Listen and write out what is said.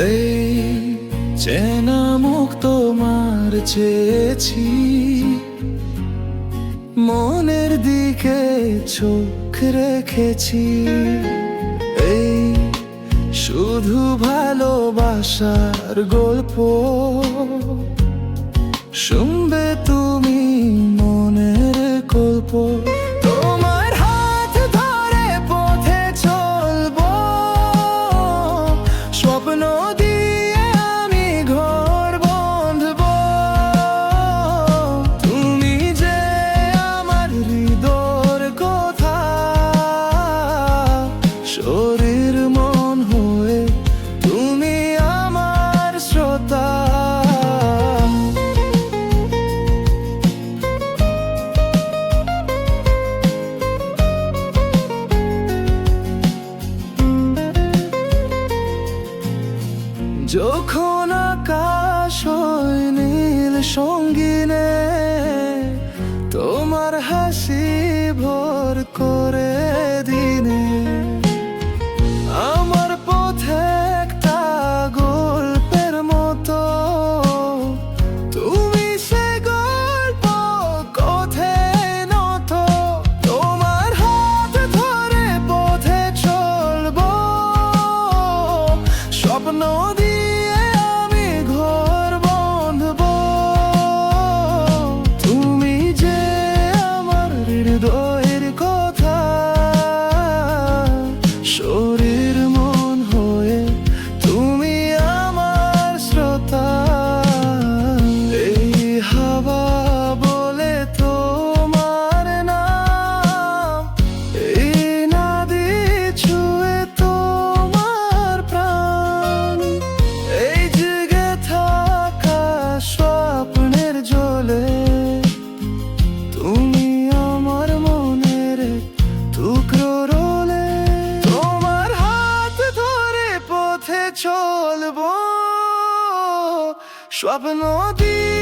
এই চেনা মুখ তোমার চেয়েছি। মনের দিকে চোখ রেখেছি। এই শুধু ভালোবাসার গল্প। শুনবে তুমি মনের গল্প শরীর মন হয়ে তুমি আমার শ্রোতা। যখন আকাশ হয় নীল সঙ্গিনে, তোমার হাসি ভর করে চলবো। স্বপ্ন দিয়ে